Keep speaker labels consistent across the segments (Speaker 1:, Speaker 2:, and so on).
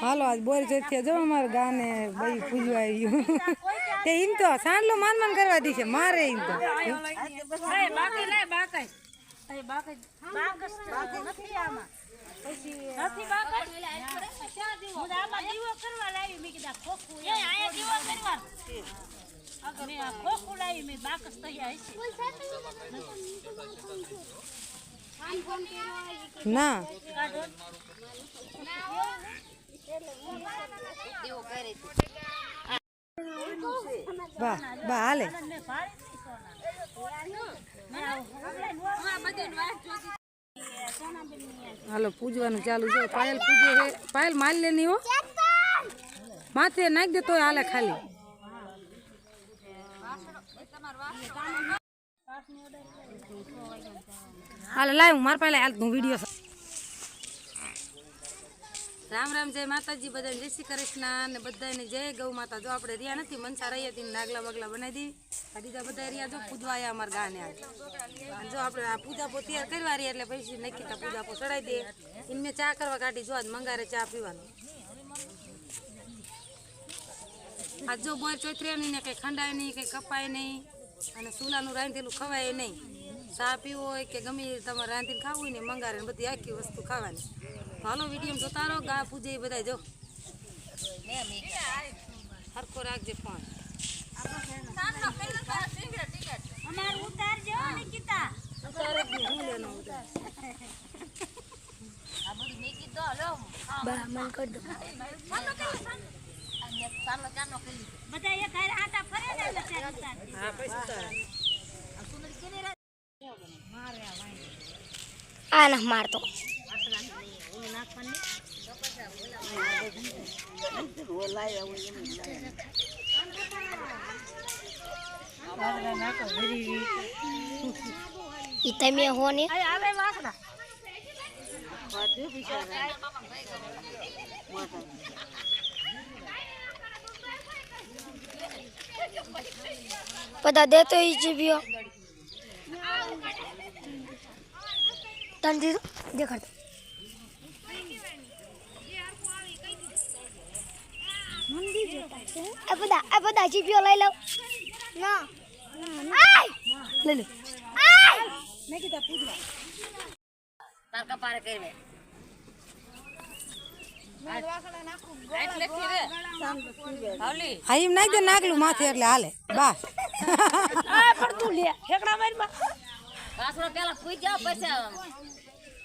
Speaker 1: હાલો, આજ બોર ચોથિયા જો અમારે ગાને બઈ પૂજવા આવ્યું તે એમ તો સાંડલો માન માન કરવા દી મારે એમ તો.
Speaker 2: બાકસ. તૈયાર હશે
Speaker 1: ના
Speaker 2: કાઢો
Speaker 1: બા બા હાલે
Speaker 2: મેં ભાડી નહીં સોના મેં ઓનલાઈન
Speaker 1: હાલો પૂજવાનું ચાલુ છે. પાયલ પૂજે છે પાયલ માલ લેની હો. માથે નાખી દે તોય હાલે ખાલી. હાલે લાવ માર પાસે હાલ તું વીડિયો રામ રામ, જય માતાજી, બધાને જય શ્રી કૃષ્ણ ને બધાને જય ગૌ માતા. જો આપણે રહ્યા નથી, મનસા રહ્યા હતી નાગલા બગલા બનાવી દી આ બીજા બધા રહ્યા, જો પૂજવા આવ્યા અમારા ગાને આજ અને જો આપણે આ પૂજા પો તૈયાર કરવા રહીએ એટલે પછી નક્કી પૂજા પો ચડાવી દે એમને ચા કરવા કાઢી, જો આજ મંગારે ચા પીવાનું. આજ જો બોર ચોતરે નહીં ને કંઈ ખંડાય નહીં, કંઈ કપાય નહીં, અને ચૂલાનું રાંધેલું ખવાય નહીં. ચા પીવો હોય કે ગમે એ તમારે રાંધીને ખાવું હોય ને મંગારે બધી આખી વસ્તુ ખાવાની. હાલો વીડિયો જોતા રહો ગા પૂજે એ બધા જો. સરખો રાખજે ફોન.
Speaker 2: બધા એક ફરે ને એટલે ત્યારે ઉતારજો.
Speaker 1: હા પછી ઉતારે
Speaker 3: આ ના મારતો. તમે હો ને. બધા દેતો ઈ જીવ્યો તને દીધું દેખાડ આ બધા આ બધા જીવ્યો લઈ લઉં ના. આય! લઈ લે. આય!
Speaker 1: હા એમ નાખી દે નાગલું માથે એટલે હાલે. બસ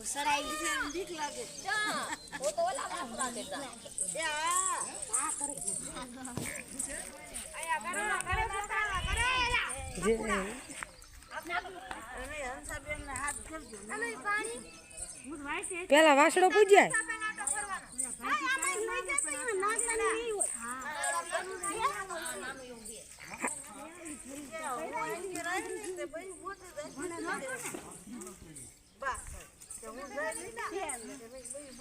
Speaker 1: હાલે હાલે હાલો
Speaker 2: પછી વાહડા બધું નાખી દેવાનું ગા નો નાખવા દે
Speaker 1: સાંડલો કરી ને ગાના વાસડા ને પૂજ્યા હાલ જે- પેલા વાસડો પૂજ્યા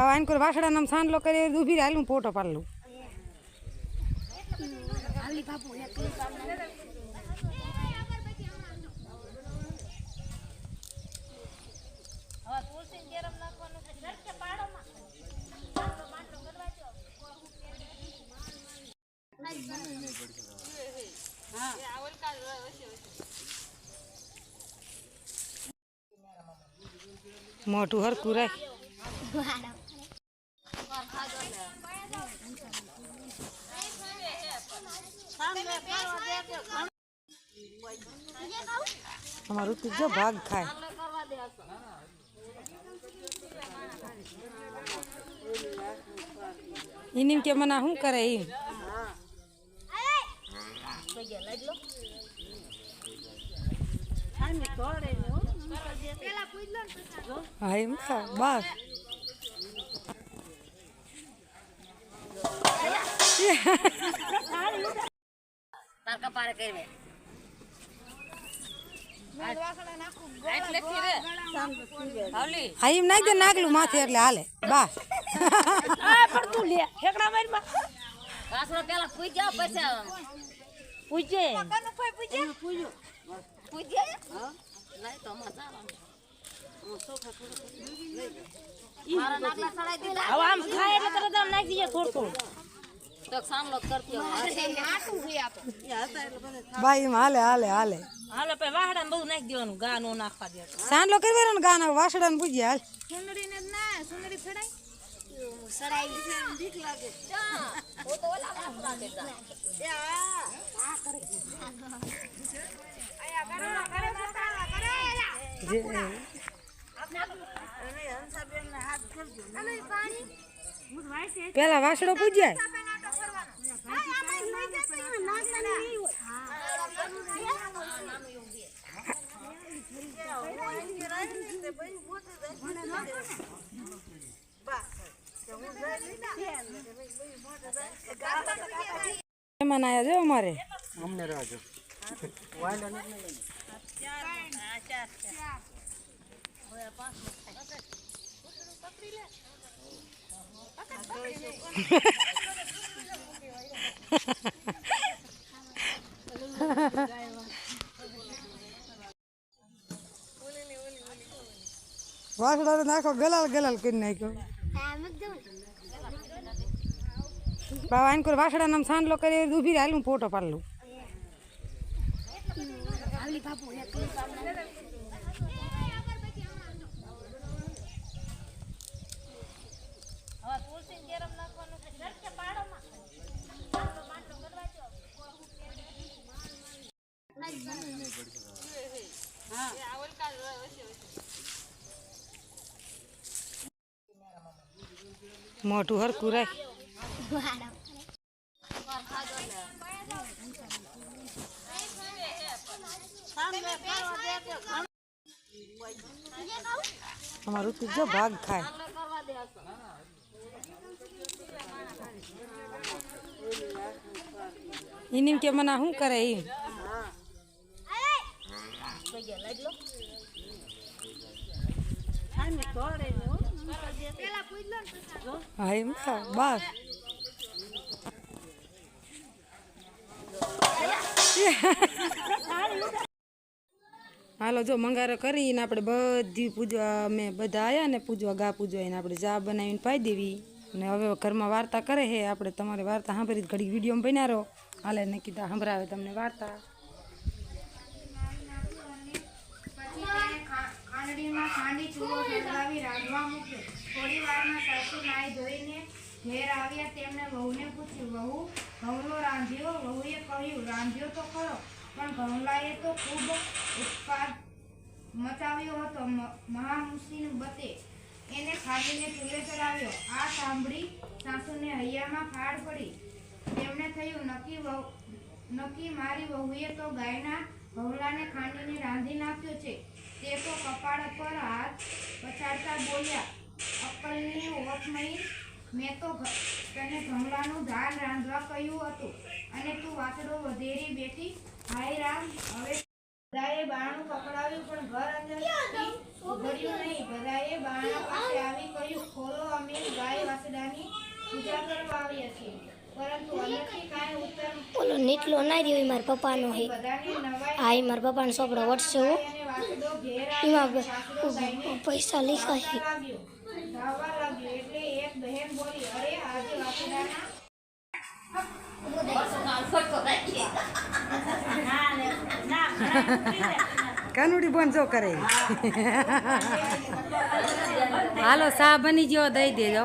Speaker 1: આને કોઈ વાસડા નામ સાંડલો કરી ઊભી રહે હાલ હું ફોટો પાડી મોટું હરકું રાખ. અમારું ત્રીજો ભાગ ખાય. એની કે મને શું કરે એમ હા, એમ ખા બસ
Speaker 2: તાર કપાળે કરવે
Speaker 1: હા એમ નાખી દે નાગલું માથે એટલે હાલે. બસ
Speaker 2: કાસરો પેલા પછી પૂજે પૂજે નહીં તો મજા મારા નાકલા સડાઈ દીધા હવે આમ ખાય એટલે તરત આમ નાખી દીજે થોડું થોડું. તો સામલો કરતી
Speaker 1: બા હાલે હાલે હાલે.
Speaker 2: હાલો પે વાહડા બહુ નાખી દેવાનું ગા નો નાખવા દે
Speaker 1: સાંડલો કરી ને ગાના વાસડા ને પૂજ્યા હાલ. જે- પેલા વાસડો પૂજ્યા મહેમાન આવ્યા જો. અમારે વાસડા નાખો ગલાલ ગલાલ કરી નાખ્યો. બાબા આઈને કોઈ વાસડા નામ સાંડલો કરી ઊભી રહે હું ફોટો પાડી લઉં મોઢું હરકું રાખ. અમારું ત્રીજો ભાગ ખાય. એની કે મને શું કરે એ હા હાલો, જો મંગારો કરીને આપણે બધી પૂજવા, અમે બધા આવ્યા ને પૂજવા, ગા પૂજવા એને આપણે ચા બનાવીને પાઈ દેવી. અને હવે ઘરમાં વાર્તા કરે છે આપણે તમારે વાર્તા સાંભળી ઘડી વિડીયોમાં બન્યા રહો. હાલે ને કીધા સંભળાવે તમને વાર્તા.
Speaker 4: ખાંડી ચૂલો ઘઉંલો રાંધ્યો, વહુએ કહ્યું, રાંધ્યો તો ખરો, પણ ઘઉંલાએ તો ખૂબ ઉત્પાદ મચાવ્યો હતો. મ- મહામુસીબતે એને ખાંડીને ચૂલે ચડાવ્યો. આ સાંભળી સાસુને હૈયામાં ફાડ પડી. તેમણે થયું, નક્કી નક્કી મારી વહુએ તો ગાયના ભવલાને ખાંડીને રાંધી નાખ્યો છે. તે તો કપાળ પર હાથ પછાડતા બોલ્યા, અક્કલની ઓળખમણી મેં તો તને ભમલાનું ધાન રાંધવા કહ્યું હતું. અને તું વાસડો વધેરી બેઠી. હાય રામ હવે બધાએ બાણું પકડાવ્યું પણ ઘર અંદર ઉઘડ્યું નહીં. બધાએ બાણા પાસે આવી? કહ્યું ખોલો અમે ગાય વાસડાની પૂજા કરવા આવ્યા છીએ.
Speaker 3: ઓલો નીટલો ના રહ્યો એ મારા પપ્પાનો હે. હા એ મારા પપ્પાનો સોપડો વટશે હો. એમાં પૈસા લીખા છે.
Speaker 4: બહેન બોલી અરે આજે વાસુદાના
Speaker 1: કાનુડી બોન જો કરે. હાલો સા બની ગયો દઈ દેજો.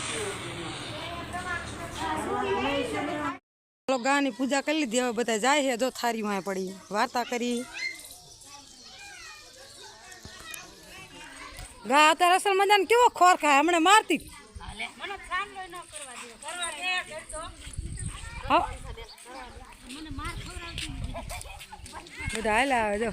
Speaker 1: ચાલો ગાની પૂજા કરી લીધી. હવે બધા જાય છે, જો થારી માં પડી. વાર્તા કરી. ગા, અત્યારે અસલ મજાને કેવો ખોર ખાય? હમણાં મારતી. બધા હાલ આવે, જો.